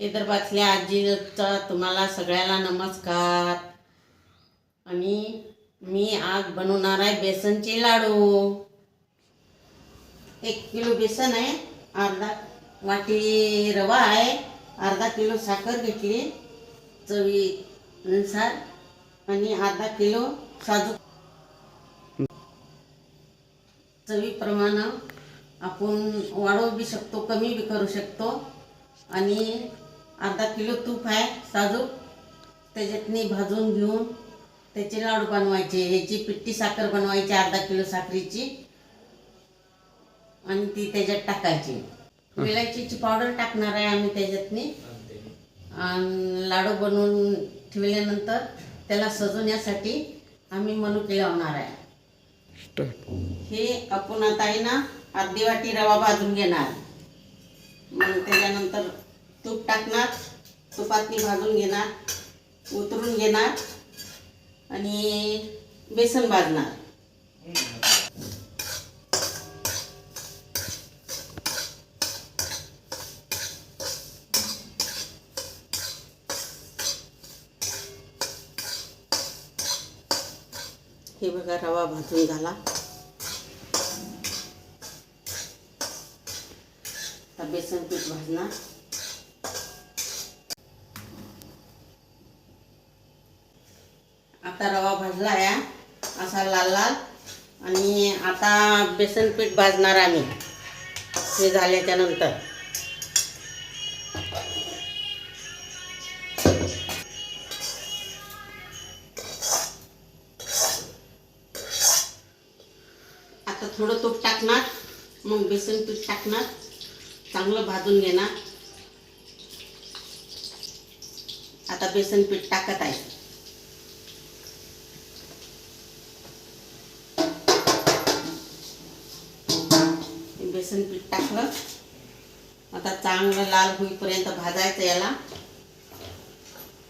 विदर्भातल्या आजीचा तुम्हाला सगळ्याला नमस्कार. आणि मी आज बनवणार आहे बेसनचे लाडू. एक किलो बेसन आहे अर्धा वाटी रवा आहे अर्धा किलो साखर घेतली चवीनुसार आणि अर्धा किलो साजू चवीप्रमाणे आपण वाढवू बी शकतो कमी बी करू शकतो. आणि अर्धा किलो तूप आहे साजूक. त्याच्यातनी भाजून घेऊन त्याचे लाडू बनवायचे. याची पिट्टी साखर बनवायची अर्धा किलो साखरेची. आणि ती त्याच्यात टाकायची. विलायचीची पावडर टाकणार आहे आम्ही त्याच्यातनी आणि लाडू बनवून ठेवल्यानंतर त्याला सजवण्यासाठी आम्ही मनुके लावणार आहे. हे आपण आता आहे ना अर्धी वाटी रवा भाजून घेणार. मग त्याच्यानंतर तूप टाकणार तुपात मी भाजून घेणार उतरून घेणार आणि बेसन भाजणार हे बघा रवा भाजून झाला. आता बेसन पीठ भाजणार. आता रवा भाजला आहे. असा लाल लाल. आणि आता बेसन पीठ भाजणार आम्ही. हे झाल्याच्यानंतर आता थोडं तूप टाकणार. मग बेसन पीठ टाकणार. चांगलं भाजून घेणार. आता बेसन पीठ टाकत आहे. बेसन पीठ टाकलं. आता चांगलं लाल होईपर्यंत भाजायचं याला.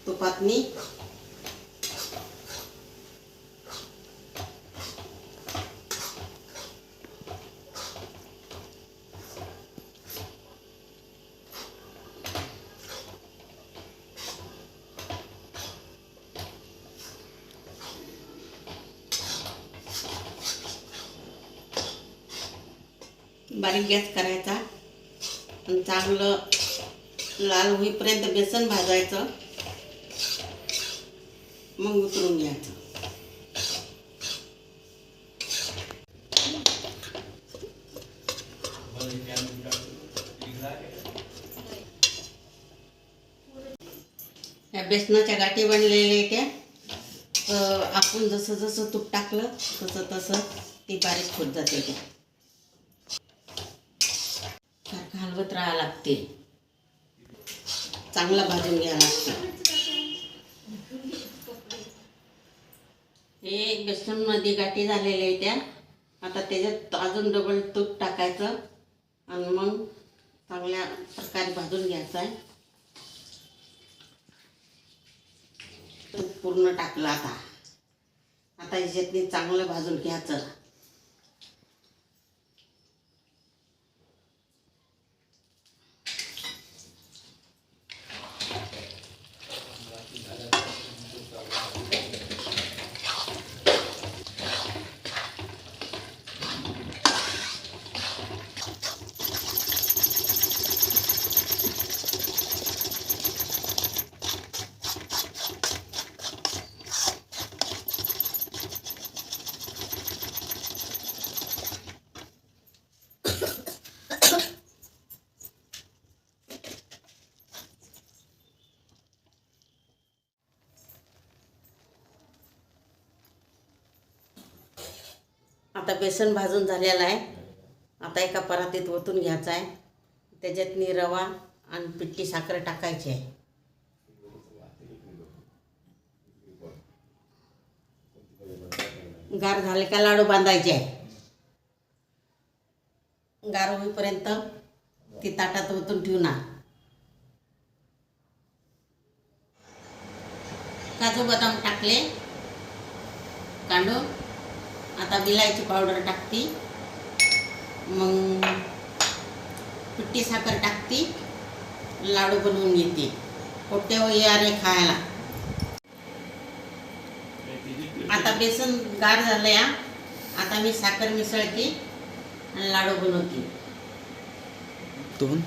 तुपातनी बारीक गॅस करायचा. आणि चांगलं लाल होईपर्यंत बेसन भाजायचं. मग उतरून घ्यायचं. ह्या बेसनाच्या गाठी बनलेल्या त्या. तर आपण जसं जसं तूप टाकलं तसं तसं ती बारीक होत जाते त्या राहावं लागते. चांगला भाजून घ्यावं लागतं. हे बेसनमध्ये गाठी झालेल्या आहे त्या. आता त्याच्यात अजून डबल तूप टाकायचं. आणि मग चांगल्या प्रकारे भाजून घ्यायचं आहे. तूप पूर्ण टाकलं आता. आता ह्याच्यातनी चांगलं भाजून घ्यायचं. आता बेसन भाजून झालेलं आहे. आता एका परातीत ओतून घ्यायचं आहे. त्याच्यातनी रवा आणि पिठली साखर टाकायची आहे. गार झाले का लाडू बांधायचे आहे. गार होईपर्यंत ती ताटात ओतून ठेवणार. काजू बदाम टाकले. कांडून आता विलायची पावडर टाकते. मग पिट्टी साखर टाकते. लाडू बनवून घेते. पोट्टे या खायला. आता बेसन गार झालं या आता मी साखर मिसळते आणि लाडू बनवते. दोन?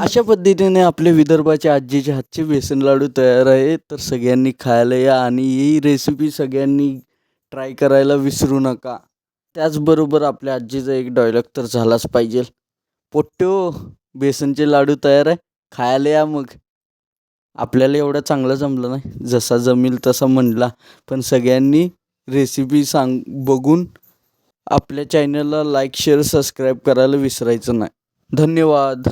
अशा पद्धतीने आपले विदर्भाच्या आजीचे हातचे बेसन लाडू तयार आहे. तर सगळ्यांनी खायला या आणि ही रेसिपी सगळ्यांनी ट्राय करायला विसरू नका. त्याचबरोबर आपल्या आजीचा एक डायलॉग तर झालाच पाहिजे. पोट्टो बेसनचे लाडू तयार आहे. खायला या मग. आपल्याला एवढं चांगलं जमलं नाही. जसा जमेल तसा म्हणला. पण सगळ्यांनी रेसिपी सांग बघून आपल्या चॅनलला लाईक शेअर सबस्क्राईब करायला विसरायचं नाही. धन्यवाद.